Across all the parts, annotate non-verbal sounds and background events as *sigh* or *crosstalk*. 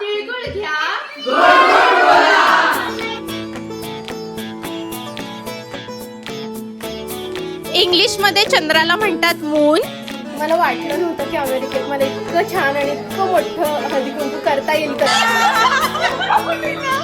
तिळगुळ घ्या. इंग्लिशमध्ये चंद्राला म्हणतात मून मला वाटलं नव्हतं की अमेरिकेत मला इतकं छान आणि इतकं मोठं हळदी कुंकू करता येईल *laughs*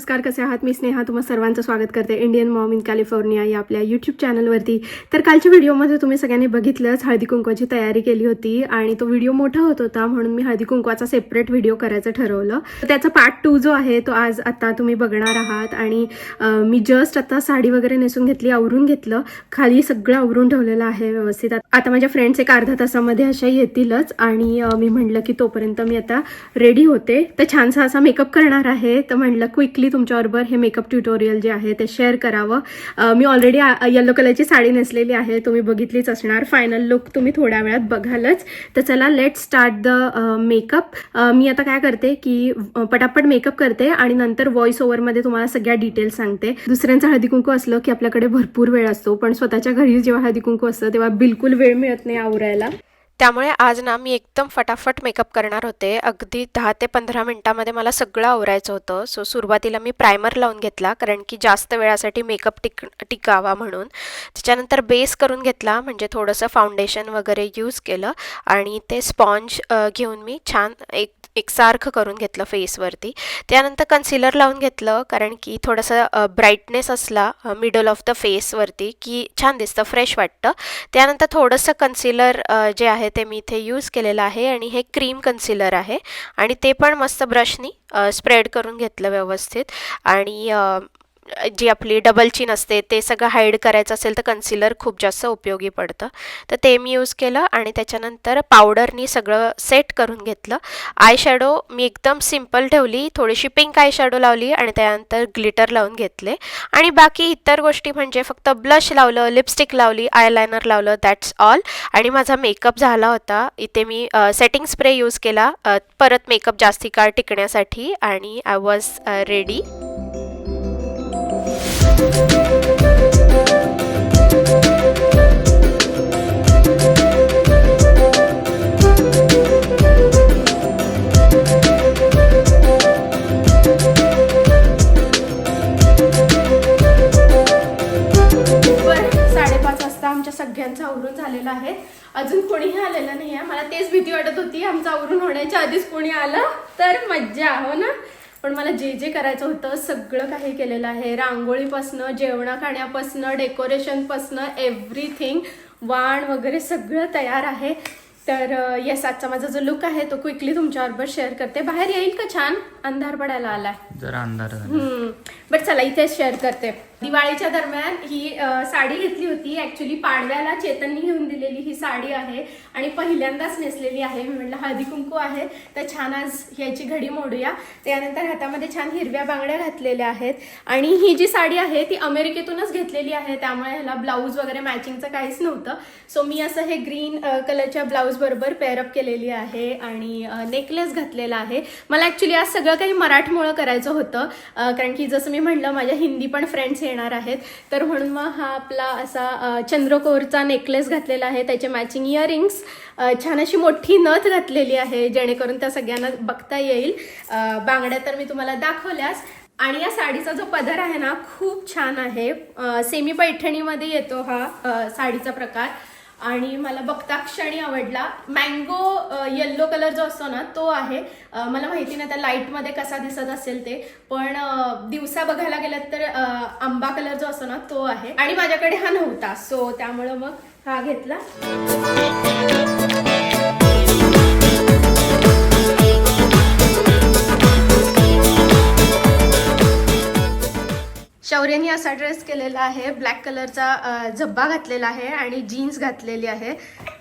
नमस्कार कसे आहात? मी स्नेहा तुम्हा सर्वांचं स्वागत करते इंडियन मॉम इन कॅलिफोर्निया या आपल्या यूट्यूब चॅनलवरती. तर कालच्या व्हिडिओमध्ये तुम्ही सगळ्यांनी बघितलंच हळदी कुंकवाची तयारी केली होती आणि तो व्हिडिओ मोठा होत होता म्हणून मी हळदी कुंकवाचा सेपरेट व्हिडिओ करायचं ठरवलं. तर त्याचा पार्ट टू जो आहे तो आज आता तुम्ही बघणार आहात आणि मी जस्ट आता साडी वगैरे नेसून घेतली आवरून घेतलं. खाली सगळं आवरून ठेवलेलं आहे व्यवस्थित. आता माझ्या फ्रेंड्स एक अर्धा तासामध्ये अशा येतीलच आणि मी म्हटलं की तोपर्यंत मी आता रेडी होते. तर छानसा असा मेकअप करणार आहे. तर म्हटलं क्विकली तुमच्याबरोबर हे मेकअप ट्युटोरियल जे आहे ते शेअर करावं. मी ऑलरेडी येलो कलरची साडी नेसलेली आहे. तुम्ही बघितलीच असणार. फायनल लुक तुम्ही थोड्या वेळात बघालच. तर चला लेट स्टार्ट द मेकअप मी आता काय करते की पटापट मेकअप करते आणि नंतर व्हॉइस ओव्हरमध्ये तुम्हाला सगळ्या डिटेल्स सांगते. दुसऱ्यांचं हळदी कुंकू असलं की आपल्याकडे भरपूर वेळ असतो. पण स्वतःच्या घरी जेव्हा हळदी कुंकू असतं तेव्हा बिलकुल वेळ मिळत नाही आवरायला. त्यामुळे आज ना मी एकदम फटाफट मेकअप करणार होते. अगदी दहा ते पंधरा मिनटामध्ये मला सगळं आवरायचं होतं. सो सुरुवातीला मी प्रायमर लावून घेतला कारण की जास्त वेळासाठी मेकअप टिक टिकावा म्हणून. त्याच्यानंतर बेस करून घेतला म्हणजे थोडंसं फाउंडेशन वगैरे यूज केलं आणि ते स्पॉन्ज घेऊन मी छान एक एकसारखं करून घेतलं फेसवरती त्यानंतर कन्सिलर लावून घेतलं कारण की थोडंसं ब्राईटनेस असला मिडल ऑफ द फेसवरती की छान दिसतं फ्रेश वाटतं. त्यानंतर थोडंसं कन्सिलर जे आहे ते मी इथे यूज केलेलं आहे आणि हे क्रीम कन्सिलर आहे. आणि ते पण मस्त ब्रशनी स्प्रेड करून घेतलं व्यवस्थित. आणि जी आपली डबल चीन असते ते सगळं हाईड करायचं असेल तर कन्सिलर खूप जास्त उपयोगी पडतं. तर ते मी यूज केलं आणि त्याच्यानंतर पावडरनी सगळं सेट करून घेतलं. आय शॅडो मी एकदम सिंपल ठेवली थोडीशी पिंक आय शॅडो लावली आणि त्यानंतर ग्लिटर लावून घेतले. आणि बाकी इतर गोष्टी म्हणजे फक्त ब्लश लावलं लिपस्टिक लावली आयलायनर लावलं दॅट्स ऑल आणि माझा मेकअप झाला होता. इथे मी सेटिंग स्प्रे यूज केला. परत मेकअप जास्ती काळ टिकण्यासाठी आणि आय वॉज रेडी सगळ्यांचं आवरून झालेलं आहे. अजून कोणीही आलेलं नाही आहे मला तेच भीती वाटत होती आमचं आवरून होण्याच्या आधीच कोणी आलं. तर मज्जा हो ना? पण मला जे जे करायचं होतं सगळं काही केलेलं आहे. रांगोळीपासनं जेवणा खाण्यापासनं डेकोरेशनपासनं एव्हरीथिंग वाण वगैरे सगळं तयार आहे. तर येस आजचा माझा जो लुक आहे तो क्विकली तुमच्याबरोबर शेअर करते. बाहेर येईल का छान? अंधार पडायला आलाय. जरा अंधार. बट चला इथेच शेअर करते. दिवाळीच्या दरम्यान ही साडी घेतली होती. ऍक्च्युली पाडव्याला चेतननी घेऊन दिलेली ही साडी आहे आणि पहिल्यांदाच नेसलेली आहे. मी म्हटलं हळदी कुंकू आहे तर छान आज ह्याची घडी मोडूया. त्यानंतर हातामध्ये छान हिरव्या बांगड्या घातलेल्या आहेत. आणि ही जी साडी आहे ती अमेरिकेतूनच घेतलेली आहे. त्यामुळे ह्याला ब्लाऊज वगैरे मॅचिंगचं काहीच नव्हतं. सो मी असं हे ग्रीन कलरच्या ब्लाऊज बरोबर पेअरअप केलेली आहे आणि नेकलेस घातलेला आहे. मला ऍक्च्युली आज सगळं काही मराठमोळं करायचं होतं. कारण की जसं मी म्हटलं माझ्या हिंदी पण फ्रेंड्स येणार आहेत. तर म्हणून मग हा आपला असा चंद्रकोरचा नेकलेस घातलेला आहे. त्याचे मॅचिंग इयरिंग्स छान अशी मोठी नथ घातलेली आहे जेणेकरून त्या सगळ्यांना बघता येईल. बांगड्या तर मी तुम्हाला दाखवल्यास आणि या साडीचा जो पदर आहे ना खूप छान आहे. सेमी पैठणीमध्ये येतो हा साडीचा प्रकार. आणि मला बघता क्षणी आवडला. मँगो येल्लो कलर जो असतो ना तो आहे. मला माहिती नाही त्या लाईटमध्ये कसा दिसत असेल ते. पण दिवसा बघायला गेलं तर आंबा कलर जो असतो ना तो आहे. आणि माझ्याकडे हा नव्हता. सो त्यामुळं मग हा घेतला. असा ड्रेस केलेला आहे. ब्लॅक कलरचा झब्बा घातलेला आहे आणि जीन्स घातलेली आहे.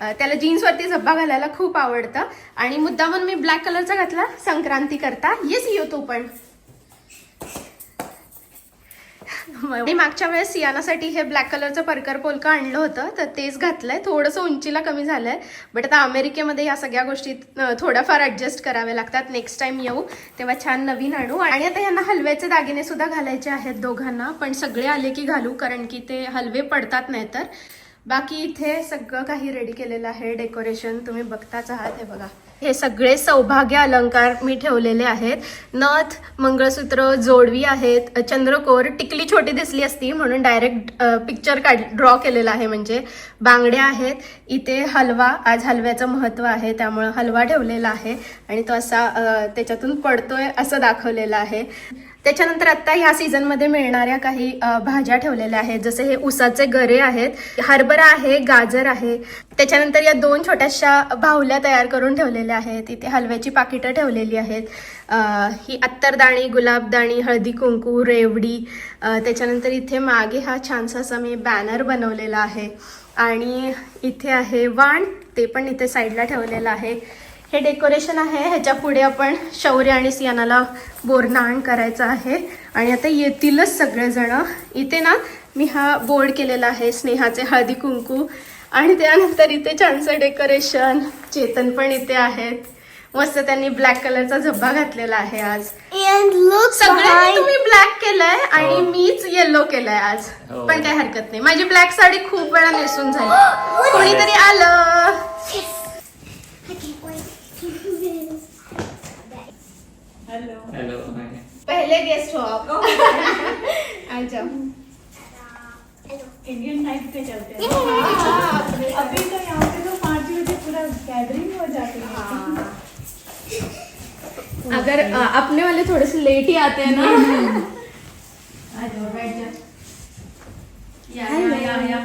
त्याला जीन्सवरती झब्बा घालायला खूप आवडतं. आणि मुद्दामून मी ब्लॅक कलरचा घातला. संक्रांती करता. येस यो तू पण. *laughs* आणि मागच्या वेळेस सियानासाठी हे ब्लॅक कलरचं परकर पोलका आणलं होतं तर तेच घातलंय. थोडंसं उंचीला कमी झालंय. बट आता अमेरिकेमध्ये या सगळ्या गोष्टी थोड्याफार ऍडजस्ट कराव्या लागतात. नेक्स्ट टाइम येऊ तेव्हा छान नवीन आणू. आणि आता यांना हलव्याचे दागिने सुद्धा घालायचे आहेत दोघांना. पण सगळे आले की घालू कारण की ते हलवे पडतात नाही तर बाकी इथे सगळं काही रेडी केलेलं आहे. डेकोरेशन तुम्ही बघताच आहात हे बघा. हे सगळे सौभाग्य अलंकार मी ठेवलेले आहेत. नथ मंगळसूत्र जोडवी आहेत. चंद्रकोर टिकली छोटी दिसली असती म्हणून डायरेक्ट पिक्चर काढ ड्रॉ केलेला आहे म्हणजे. बांगड्या आहेत. इथे हलवा आज हलव्याचं महत्त्व आहे त्यामुळं हलवा ठेवलेला आहे. आणि तो असा त्याच्यातून पडतोय असं दाखवलेलं आहे. त्याच्यानंतर आता ह्या सीझनमध्ये मिळणाऱ्या काही भाज्या ठेवलेल्या आहेत. जसे हे उसाचे गरे आहेत हरभरा आहे गाजर आहे. त्याच्यानंतर या दोन छोट्याशा बाहुल्या तयार करून ठेवलेल्या आहेत. इथे हलव्याची पाकिटं ठेवलेली आहेत. ही अत्तरदाणी गुलाबदाणी हळदी कुंकू रेवडी त्याच्यानंतर इथे मागे हा छानसा असा मी बॅनर बनवलेला आहे. आणि इथे आहे वाण ते पण इथे साईडला ठेवलेलं आहे. हे डेकोरेशन आहे. ह्याच्या पुढे आपण शौर्य आणि सियानाला बोरनाण करायचं आहे. आणि आता येतीलच सगळेजण. इथे ना मी हा बोर्ड केलेला आहे स्नेहाचे हळदी कुंकू. आणि त्यानंतर इथे छानसं डेकोरेशन. चेतन पण इथे आहेत. मस्त त्यांनी ब्लॅक कलरचा झब्बा घातलेला आहे आज. सगळ्यांनी. तुम्ही ब्लॅक केलंय आणि मीच येल्लो केलंय आज. हो. पण काही हरकत नाही. माझी ब्लॅक साडी खूप वेळा नेसून झाली *gasps* कोणीतरी आलं. हॅलो पहले गेस्ट हो आप। *laughs* आ जाओ। इंडियन नाइट पे चलते हैं। अभी तो यहाँ पे तो पाँच बजे पूरा गैदरिंग हो जाती है। अगर अपने वाले थोड़े से लेट ही आते हैं ना। *laughs* आ जाओ बैठ जाओ। या या या या।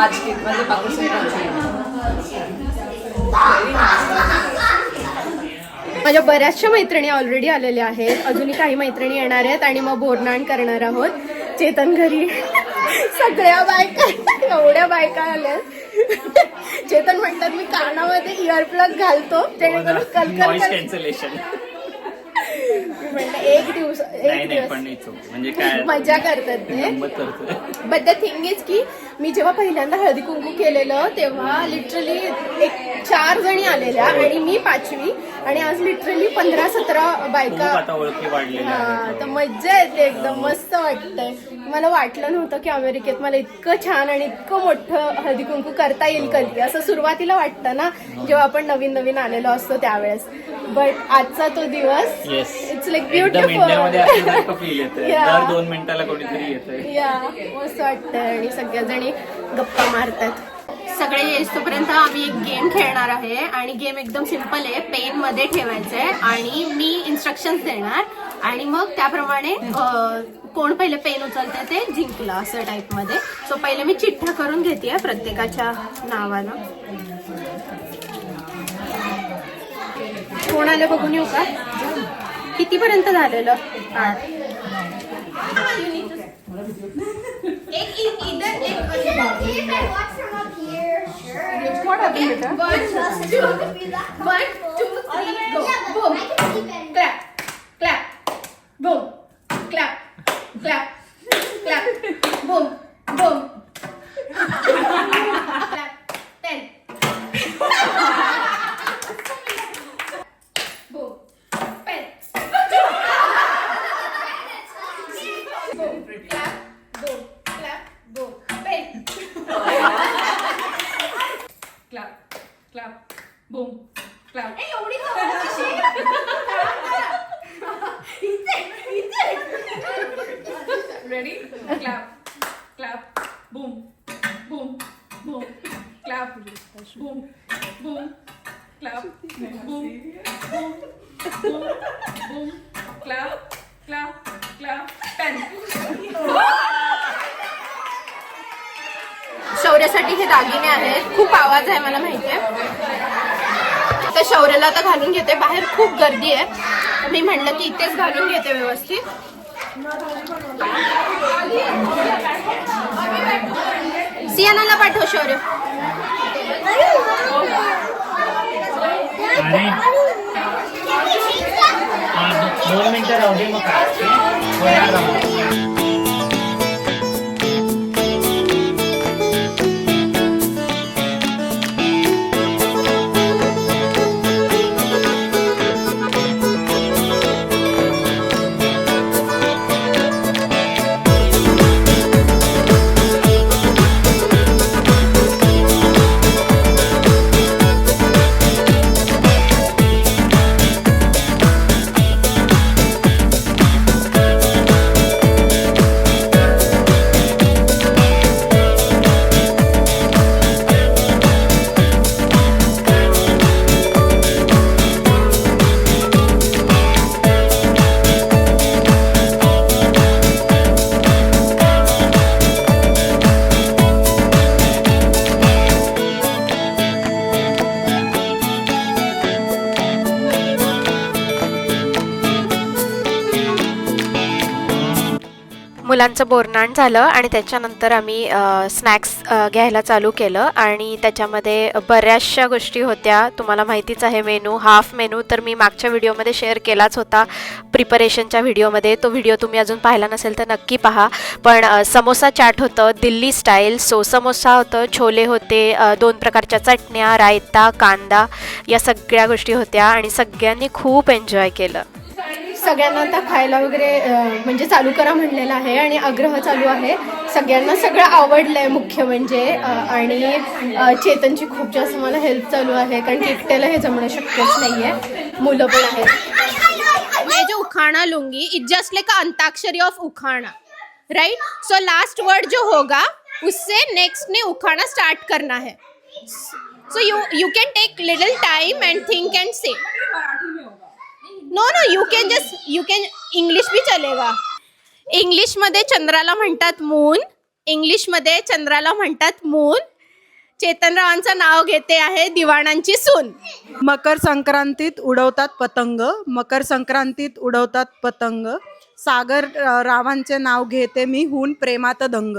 आज की मतलब पाकिस्तान माझ्या बऱ्याचशा मैत्रिणी ऑलरेडी आलेल्या आहेत. अजूनही काही मैत्रिणी येणार आहेत आणि मग बोरनाण करणार आहोत. चेतन घरी. सगळ्या बायका एवढ्या बायका आल्या चेतन म्हणतात मी कानामध्ये इयरप्लग घालतो. जेणेकरून कलकल कॅन्सलेशन म्हणलं, एक दिवस नाही एक नाही पण दिवस. म्हणजे काय *laughs* मजा करतात ते. गंमत बट द थिंग इज की मी जेव्हा पहिल्यांदा हळदी कुंकू केलेलं तेव्हा लिटरली एक चार जणी आलेल्या आणि मी पाचवी. आणि आज लिटरली पंधरा सतरा खूप बायका आता ओळखी वाढलेल्या हा आहेत. तर मज्जा येते एकदम मस्त वाटतंय. मला वाटलं नव्हतं की अमेरिकेत मला इतकं छान आणि इतकं मोठं हळदी कुंकू करता येईल कधी. असं सुरुवातीला वाटतं ना जेव्हा आपण नवीन नवीन आलेलो असतो त्यावेळेस. बट आजचा तो दिवस इट्स लाईक ब्युटिफुल. दर दोन मिनिटाला कोणीतरी येतंय. या मस्त वाटतंय. आणि सगळ्याजणी गप्पा मारतात. सगळे येईस्तोपर्यंत आम्ही एक गेम खेळणार आहे. आणि गेम एकदम सिंपल आहे. पेन मध्ये ठेवायचं आहे आणि मी इन्स्ट्रक्शन्स देणार. आणि मग त्याप्रमाणे कोण पहिले पेन उचलते ते जिंकलं असं टाईपमध्ये. सो पहिले मी चिठ्ठ्या करून घेते प्रत्येकाच्या नावानं. कोण आलं बघून येऊ का? कितीपर्यंत झालेलं आठ एक boom clap clap clap pen शौर्यासाठी हे दागिने आहेत. खूप आवाज आहे मला माहितीये. तर शौर्याला आता घालून घेते. बाहेर खूप गर्दी आहे. मी म्हणलं की इथेच घालून घेते व्यवस्थित. सियानाला पाठव शौर्य. दोन मिनिटं राहू दे मग काय थोड्या मुलांचं बोरनाण झालं आणि त्याच्यानंतर आम्ही स्नॅक्स घ्यायला चालू केलं. आणि त्याच्यामध्ये बऱ्याचशा गोष्टी होत्या. तुम्हाला माहितीच आहे मेनू. हाफ मेनू तर मी मागच्या व्हिडिओमध्ये शेअर केलाच होता. प्रिपरेशनच्या व्हिडिओमध्ये. तो व्हिडिओ तुम्ही अजून पाहिला नसेल तर नक्की पहा. पण समोसा चाट होतं दिल्ली स्टाईल. सो समोसा होतं छोले होते दोन प्रकारच्या चटण्या रायता कांदा या सगळ्या गोष्टी होत्या. आणि सगळ्यांनी खूप एन्जॉय केलं. सगळ्यांना आता खायला वगैरे म्हणजे चालू करा म्हणलेलं आहे आणि आग्रह चालू आहे. सगळ्यांना सगळं आवडलंय मुख्य म्हणजे आणि चेतनची खूप जास्त मला हेल्प चालू आहे. कारण एकट्याला हे जमणं शक्यच नाहीये. मुलं पण आहेत. मैं जो उखाणा lungi it just like Antakshari of उखाणा. Right so last word जो होगा उससे नेक्स्ट ने उखाना स्टार्ट करना है. So you you can take little time and think and say no no you can just you can English भी चलेगा. इंग्लिशमध्ये चंद्राला म्हणतात मून इंग्लिशमध्ये चंद्राला म्हणतात मून चेतनरावांचं नाव घेते आहे दिवाणांची सून. मकर संक्रांतीत उडवतात पतंग. मकर संक्रांतीत उडवतात पतंग. सागर अ, रावांचे नाव घेते मी हून प्रेमात दंग.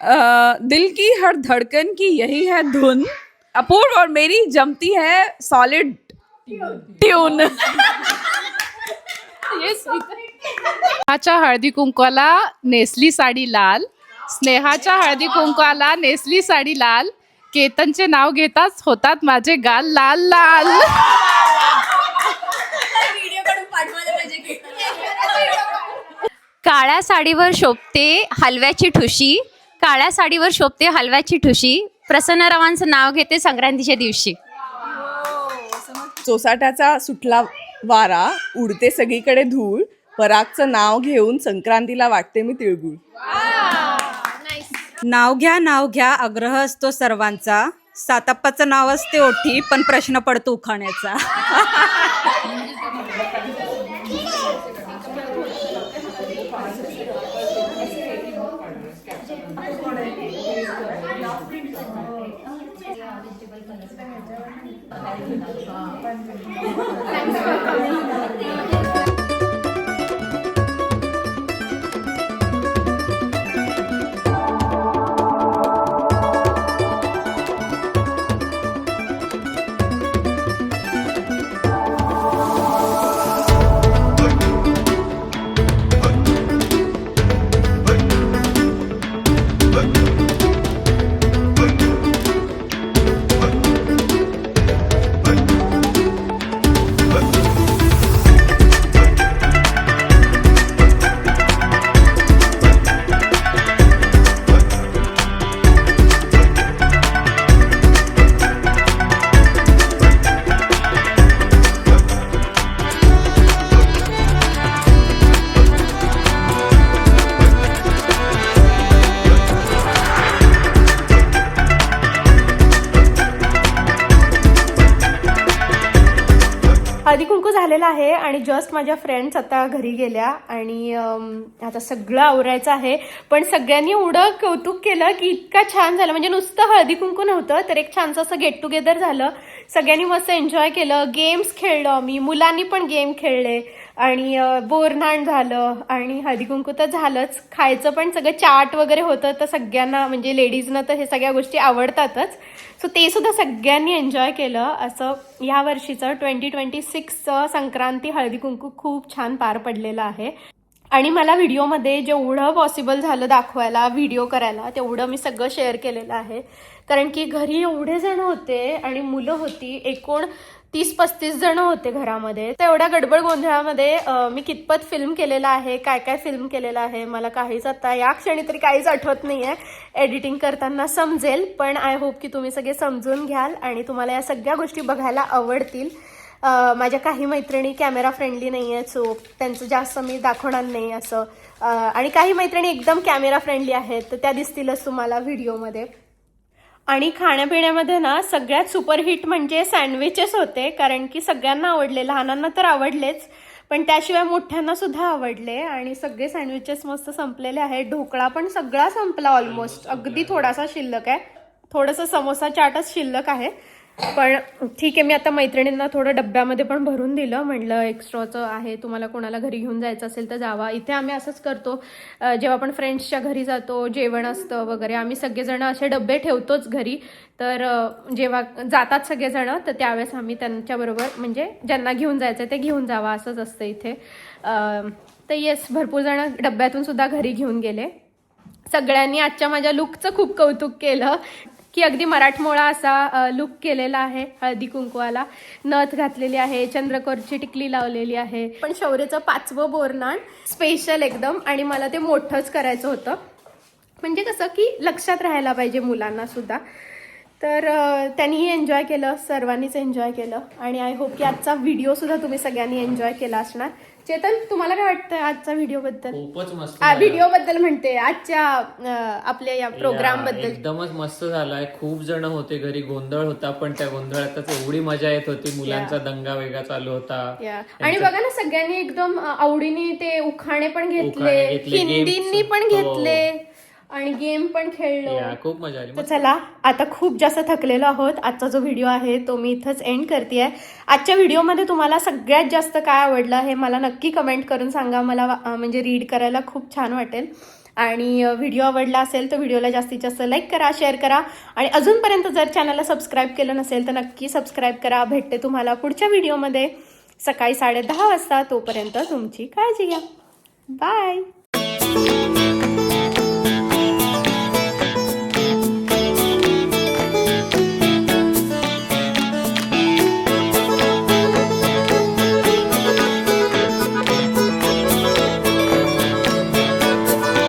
अ, दिल की हर धड़कन की यही है धुन. अपूर्व और मेरी जमती है सॉलिड ट्यून स्नेहाच्या हळदी कुंकवाला नेसली साडी लाल. स्नेहाच्या हळदी कुंकवाला नेसली साडी लाल. केतनचे नाव घेताच होतात माझे गाल लाल लाल. काळ्या साडीवर शोभते हलव्याची ठुशी. काळ्या साडीवर शोभते हलव्याची ठुशी. प्रसन्नरावांचं नाव घेते संक्रांतीच्या दिवशी. चोसाट्याचा सुटला वारा उडते सगळीकडे धूळ. परागचं नाव घेऊन संक्रांतीला वाटते मी तिळगुळ. नाव घ्या नाव घ्या आग्रह असतो सर्वांचा. साताप्पाचं नाव असते ओठी पण प्रश्न पडतो उखाण्याचा. 还是你当官，感谢。झालेला आहे आणि जस्ट माझ्या फ्रेंड्स आता घरी गेल्या आणि आता सगळं आवरायचं आहे. पण सगळ्यांनी एवढं कौतुक केलं की इतका छान झालं. म्हणजे नुसतं हळदी कुंकू नव्हतं तर एक छानसं असं गेट टुगेदर झालं. सगळ्यांनी मस्त एन्जॉय केलं. गेम्स खेळलो आम्ही. मुलांनी पण गेम खेळले. आणि बोरनाण झालं. आणि हळदी कुंकू तर झालंच. खायचं पण सगळं चाट वगैरे होतं तर सगळ्यांना म्हणजे लेडीजना तर हे सगळ्या गोष्टी आवडतातच. सो ते सुद्धा सगळ्यांनी एन्जॉय केलं. असं ह्या वर्षीचं ट्वेंटी ट्वेंटी सिक्सचं संक्रांती हळदी कुंकू खूप छान पार पडलेलं आहे. आणि मला व्हिडिओमध्ये जेवढं पॉसिबल झालं दाखवायला व्हिडिओ करायला तेवढं मी सगळं शेअर केलेलं आहे. कारण की घरी एवढे जण होते आणि मुलं होती एकूण तीस पस्तीस जण होते घरामध्ये. तर एवढ्या गडबड गोंधळामध्ये मी कितपत फिल्म केलेला आहे काय काय फिल्म केलेलं आहे मला काहीच आता या क्षणी तरी काहीच आठवत नाही आहे एडिटिंग करताना समजेल पण आय होप की तुम्ही सगळे समजून घ्याल आणि तुम्हाला या सगळ्या गोष्टी बघायला आवडतील. माझ्या काही मैत्रिणी कॅमेरा फ्रेंडली नाही आहेत सो त्यांचं जास्त मी दाखवणार नाही असं. आणि काही मैत्रिणी एकदम कॅमेरा फ्रेंडली आहेत तर त्या दिसतीलच तुम्हाला व्हिडिओमध्ये आणि खाण्यापिण्यामध्ये ना सगळ्यात सुपरहिट म्हणजे सँडविचेस होते कारण की सगळ्यांना आवडले. लहानांना तर आवडलेच पण त्याशिवाय मोठ्यांना सुद्धा आवडले. आणि सगळे सँडविचेस मस्त संपलेले आहेत. ढोकळा पण सगळा संपला ऑलमोस्ट अगदी थोडासा शिल्लक आहे. थोडंसं समोसा चाटच शिल्लक आहे. पण ठीक आहे मी आता मैत्रिणींना थोडं डब्यामध्ये पण भरून दिलं. म्हणलं एक्स्ट्राचं आहे तुम्हाला कोणाला घरी घेऊन जायचं असेल तर जावा. इथे आम्ही असंच करतो. जेव्हा आपण फ्रेंड्सच्या घरी जातो जेवण असतं वगैरे आम्ही सगळेजण असे डबे ठेवतोच घरी. तर जेव्हा जातात सगळेजण तर त्यावेळेस आम्ही त्यांच्याबरोबर म्हणजे ज्यांना घेऊन जायचं ते घेऊन जावा असंच असतं इथे. तर येस भरपूर जण डब्यातून सुद्धा घरी घेऊन गेले. सगळ्यांनी आजच्या माझ्या लुकचं खूप कौतुक केलं. की अगदी मराठमोळा असा लुक केलेला आहे हळदी कुंकवाला. नथ घातलेली आहे चंद्रकोरची टिकली लावलेली आहे. पण शौर्यचं पाचवं बोरनाण स्पेशल एकदम आणि मला ते मोठंच करायचं होतं. म्हणजे कसं की लक्षात राहायला पाहिजे मुलांना सुद्धा. तर त्यांनीही एन्जॉय केलं सर्वांनीच एन्जॉय केलं आणि आय होप की आजचा व्हिडिओ सुद्धा तुम्ही सगळ्यांनी एन्जॉय केला असणार चेतन तुम्हाला काय वाटतं आजचा व्हिडिओ बद्दल खूपच मस्त. व्हिडिओ बद्दल म्हणते आजच्या आपल्या या प्रोग्रामबद्दल एकदमच मस्त झालाय खूप जण होते घरी गोंधळ होता पण त्या गोंधळातच एवढी मजा येत होती मुलांचा दंगा वेगळा चालू होता. आणि बघा ना सगळ्यांनी एकदम आवडीने ते उखाणे पण घेतले हिंदींनी. पण हो. घेतले आणि गेम पण खेळलो. या, खूप मजा आली. तर चला आता खूप जास्त थकलेलो आहोत. आजचा जो व्हिडिओ आहे तो मी इथंच एंड करते आजच्या व्हिडिओमध्ये तुम्हाला सगळ्यात जास्त काय आवडलं हे मला नक्की कमेंट करून सांगा. मला अं, म्हणजे रीड करायला खूप छान वाटेल. आणि व्हिडिओ आवडला असेल तर व्हिडिओला जास्तीत जास्त लाईक करा शेअर करा. आणि अजूनपर्यंत जर चॅनलला सबस्क्राईब केलं नसेल तर नक्की सबस्क्राईब करा. भेटते तुम्हाला पुढच्या व्हिडिओमध्ये सकाळी साडे दहा वाजता तोपर्यंत तुमची काळजी घ्या. बाय